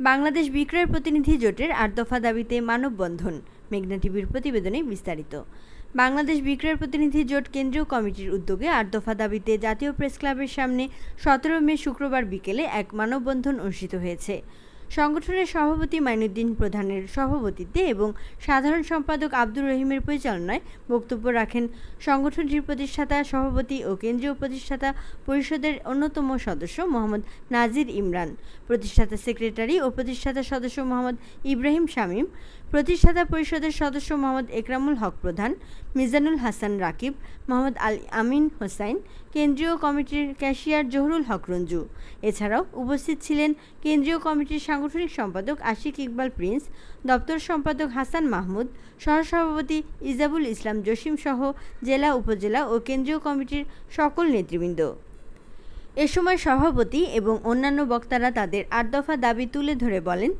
বাংলাদেশ বিক্রয় প্রতিনিধি জোটের আট দফা দাবিতে মানববন্ধন, মেঘনা টিভির প্রতিবেদনে বিস্তারিত। বাংলাদেশ বিক্রয় প্রতিনিধি জোট কেন্দ্রীয় কমিটির উদ্যোগে আট দফা দাবিতে জাতীয় প্রেস ক্লাবের সামনে সতেরো মে শুক্রবার বিকেলে এক মানববন্ধন অনুষ্ঠিত হয়েছে। সংগঠনের সভাপতি মাইনুদ্দিন প্রধানের সভাপতিত্বে এবং সাধারণ সম্পাদক আব্দুর রহিমের পরিচালনায় বক্তব্য রাখেন। সংগঠনটির প্রতিষ্ঠাতা, সভাপতি ও কেন্দ্রীয় প্রতিষ্ঠাতা পরিষদের অন্যতম সদস্য মোহাম্মদ নাজির ইমরান, প্রতিষ্ঠাতা সেক্রেটারি ও প্রতিষ্ঠাতা সদস্য মোহাম্মদ ইব্রাহিম শামীম, প্রতিষ্ঠাতা পরিষদের সদস্য মোহাম্মদ একরামুল হক প্রধান, মিজানুল হাসান রাকিব, মোহাম্মদ আল আমিন হোসাইন, কেন্দ্রীয় কমিটির ক্যাশিয়ার জহুরুল হক রঞ্জু। এছাড়াও উপস্থিত ছিলেন কেন্দ্রীয় কমিটির সাংগঠনিক সম্পাদক আশিক ইকবাল প্রিন্স, দপ্তর সম্পাদক হাসান মাহমুদ, সহসভাপতি ইজাবুল ইসলাম জসিম সহ জেলা, উপজেলা ও কেন্দ্রীয় কমিটির সকল নেতৃবৃন্দ। এ সময় সভাপতি এবং অন্যান্য বক্তারা তাদের আট দফা দাবি তুলে ধরে বলেন,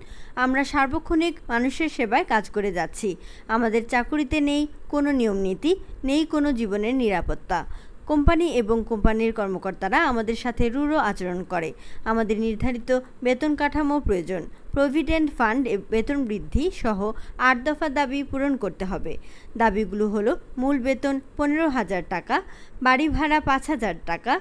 আমরা সার্বক্ষণিক মানুষের সেবায় কাজ করে যাচ্ছি। আমাদের চাকুরিতে নেই কোনো নিয়মনীতি, নেই কোনো জীবনের নিরাপত্তা। কোম্পানি এবং কোম্পানির কর্মকর্তারা আমাদের সাথে রূঢ় আচরণ করে। আমাদের নির্ধারিত বেতন কাঠামো প্রয়োজন। প্রভিডেন্ট ফান্ড বেতন বৃদ্ধি সহ আট দফা দাবি পূরণ করতে হবে। দাবিগুলো হলো, মূল বেতন পনেরো হাজার টাকা, বাড়ি ভাড়া পাঁচ হাজার টাকা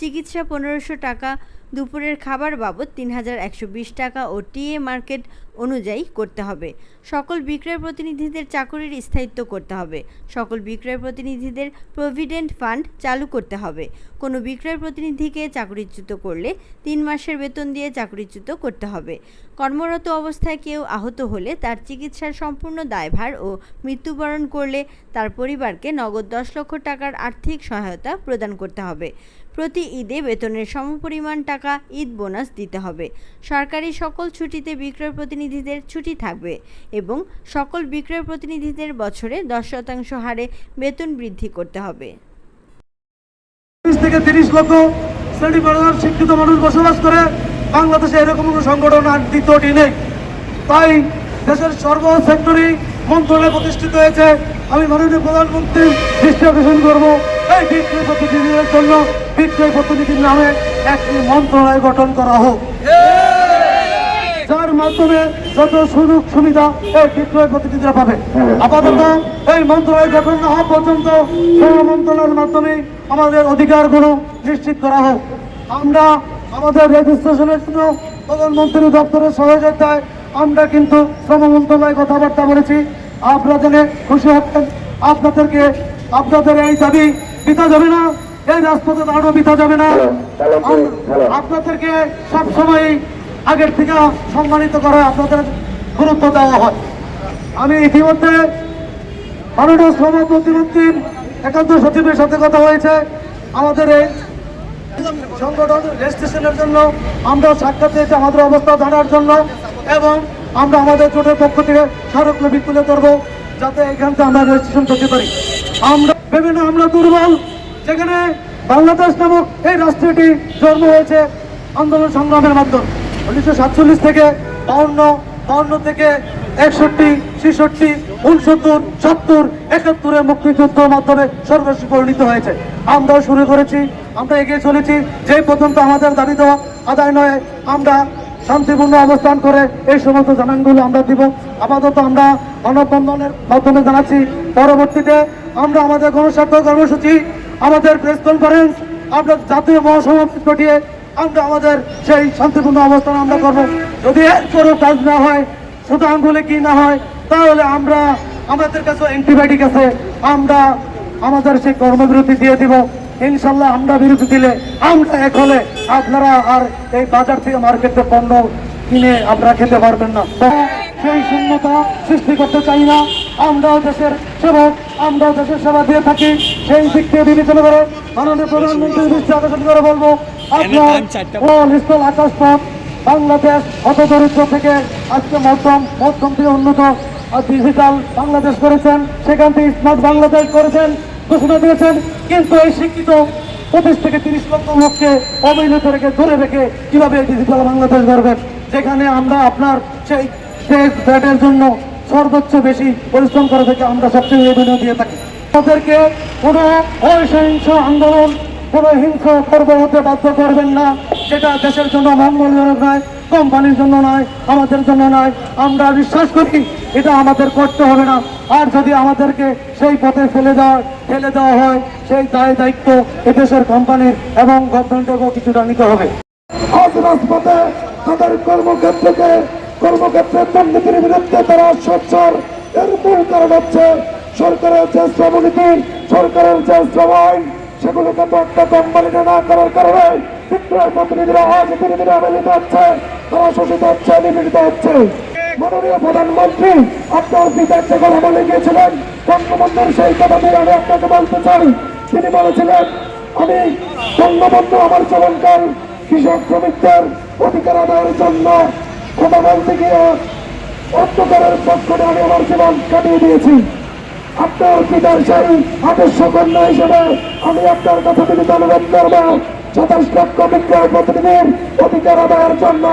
চিকিৎসা পনেরোশো টাকা, দুপুরের খাবার বাবদ তিন হাজার একশো বিশ টাকা ও টিএ মার্কেট অনুযায়ী করতে হবে। সকল বিক্রয় প্রতিনিধিদের চাকরির স্থায়িত্ব করতে হবে। সকল বিক্রয় প্রতিনিধিদের প্রভিডেন্ট ফান্ড চালু করতে হবে। কোনো বিক্রয় প্রতিনিধিকে চাকরিচ্যুত করলে তিন মাসের বেতন দিয়ে চাকরিচ্যুত করতে হবে। কর্মরত অবস্থায় কেউ আহত হলে তার চিকিৎসার সম্পূর্ণ দায়ভার ও মৃত্যুবরণ করলে তার পরিবারকে নগদ দশ লক্ষ টাকার আর্থিক সহায়তা প্রদান করতে হবে। প্রতি ঈদে বেতনের সমপরিমাণ টাকা ঈদ বোনাস দিতে হবে। সরকারি সকল ছুটিতে বিক্রয় প্রতিনিধিদের ছুটি থাকবে এবং সকল বিক্রয় প্রতিনিধিদের বছরে দশ শতাংশ হারে বেতন বৃদ্ধি করতে হবে। থেকে তিরিশ লক্ষ শ্রেণি শিক্ষিত মানুষ বসবাস করে। বাংলাদেশে এরকম কোনো সংগঠন আর দ্বিতীয়টি নেই। তাই দেশের সর্ব সেক্টরই মন্ত্রণালয় প্রতিষ্ঠিত হয়েছে। আমি মাননীয় প্রধানমন্ত্রীর দৃষ্টি আকর্ষণ করব। এই বিক্রয় প্রতিনিধিদের জন্য বিক্রয় প্রতিনিধির নামে একটি মন্ত্রণালয় গঠন করা হোক। যার মাধ্যমে যত সুযোগ সুবিধা এই বিক্রয় প্রতিনিধিরা পাবে। আপাতত এই মন্ত্রণালয় গঠন না হওয়া পর্যন্ত শ্রম মন্ত্রণালয়ের মাধ্যমে আমাদের অধিকারগুলো নিশ্চিত করা হোক। আমরা আমাদের রেজিস্ট্রেশনের জন্য প্রধানমন্ত্রী দপ্তরের সহযোগিতায় আমরা কিন্তু শ্রম মন্ত্রণালয় কথাবার্তা বলেছি। আপনারা জেনে খুশি হচ্ছেন। আপনাদেরকে আপনাদের এই দাবি পিতা যাবে না। এই রাজপথে দাঁড়ানো পিতা যাবে না। আপনাদেরকে সবসময় আগের থেকে সম্মানিত করা আপনাদের গুরুত্ব দেওয়া হয়। আমি ইতিমধ্যে মাননীয় শ্রম প্রতিমন্ত্রীর একান্ত সচিবের সাথে কথা হয়েছে। আমাদের এই সংগঠন রেজিস্ট্রেশনের জন্য আমরা সাক্ষাৎ দিয়েছি। আমাদের অবস্থা জানার জন্য এবং আমরা আমাদের জোটের পক্ষ থেকে স্মারকলিপি তুলে ধরবো, যাতে এখান থেকে আমরা রেজিস্ট্রেশন করতে পারি। আমরা বিভিন্ন আমরা দুর্বল, যেখানে বাংলাদেশ নামক এই রাষ্ট্রটি জন্ম হয়েছে আন্দোলন সংগ্রামের মাধ্যমে। উনিশশো সাতচল্লিশ থেকে বাউন্ন বাউন্ন থেকে একষট্টি, ছেষট্টি উনসত্তর সত্তর, একাত্তরে মুক্তিযুদ্ধের মাধ্যমে সর্বস্ব পরিণত হয়েছে। আমরাও শুরু করেছি, আমরা এগিয়ে চলেছি যে পর্যন্ত আমাদের দাবি দেওয়া আদায় নয়, আমরা শান্তিপূর্ণ অবস্থান করে এই সমস্ত জানানগুলো আমরা দিব। আপাতত আমরা মানববন্ধনের মাধ্যমে জানাচ্ছি, পরবর্তীতে আমরা আমাদের গণস্বার্থ কর্মসূচি, আমাদের প্রেস কনফারেন্স আমরা জাতীয় মহাসমাবেশ ঘটিয়ে আমরা আমাদের সেই শান্তিপূর্ণ অবস্থান আমরা করব। যদি এরপরও কাজ না হয়, শুধু আঙ্গুলে কি না হয়, তাহলে আমরা, আমাদের কাছে অ্যান্টিবায়োটিক আছে, আমরা আমাদের সেই কর্মবিরতি দিয়ে দিব। ইনশাল্লাহ আমরা বিরতি দিলে আমরা এক হলে আপনারা আর এই বাজার থেকে মার্কেটে পণ্য কিনে আপনারা খেতে পারবেন না। সেই শূন্যতা সৃষ্টি করতে চাই না। আমরাও দেশের সেবক আমরাও দেশের সেবা দিয়ে থাকি। সেই দিক থেকে বিবেচনা করে মাননীয় প্রধানমন্ত্রীর দৃষ্টি আকর্ষণ করে বলব আপনার স্থল আকাশপথ বাংলাদেশ অত দরিদ্র থেকে আজকে মধ্যম মধ্যম থেকে উন্নত ডিজিটাল বাংলাদেশ করেছেন। সেখান থেকে স্মার্ট বাংলাদেশ করেছেন। ঘোষণা দিয়েছেন, কিন্তু এই শিক্ষিত পঁচিশ থেকে তিরিশ লক্ষ লোককে অবহেলিত রেখে ধরে রেখে কীভাবে ডিজিটাল বাংলাদেশ গড়বেন যেখানে আমরা আপনার সেই দেশ ব্যাটের জন্য সর্বোচ্চ বেশি পরিশ্রম করে থেকে, আমরা সবচেয়ে রেভিনিউ দিয়ে থাকি। তাদেরকে কোনো অসহিংস আন্দোলন, কোনো হিংস্র কর্ম হতে বাধ্য করবেন না। সেটা দেশের জন্য মঙ্গলজনক নয় কোম্পানির জন্য নয়, আমাদের জন্য নয়। আমরা বিশ্বাস করি এটা আমাদের করতে হবে না। আর যদি আমাদেরকে সেই পথে ফেলে দেওয়া ফেলে দেওয়া হয়, সেই দায় দায়িত্ব এদেশের কোম্পানির এবং গভর্নমেন্টেরও কিছুটা নিতে হবে। কর্মক্ষেত্রকে দুর্নীতির বিরুদ্ধে তারা সোচ্চার। এর মূল কারণ হচ্ছে সরকারের যে শ্রমনীতি, সরকারের যে শ্রম আইন, সেগুলোকে তো একটা কোম্পানিতে না করার কারণে বিক্রয় প্রতিনিধিরা আজ হচ্ছে তারা হচ্ছে, নিপীড়িত হচ্ছে। মাননীয় প্রধানমন্ত্রী, আপনার পিতার যে কথা বলে গিয়েছিলেন, বঙ্গবন্ধুর সেই কথা দিয়ে আমি আপনাকে বলতে চাই। তিনি বলেছিলেন, আমি বঙ্গবন্ধু আমার জীবনকাল কৃষক শ্রমিকদের অধিকার আদায়ের জন্য কথা বলতে গিয়ে অন্ধকারের পক্ষে আমি আমার জীবন কাটিয়ে দিয়েছি। আপনার পিতার সেই আদর্শ কন্যা হিসেবে আমি আপনার কাছে তিনি অনুরোধ করব। সাতাশ লক্ষ বিক্রয় অধিকার জন্য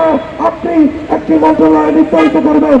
আপনি একটি মন্ত্রণালয় নির্ধারিত করবেন।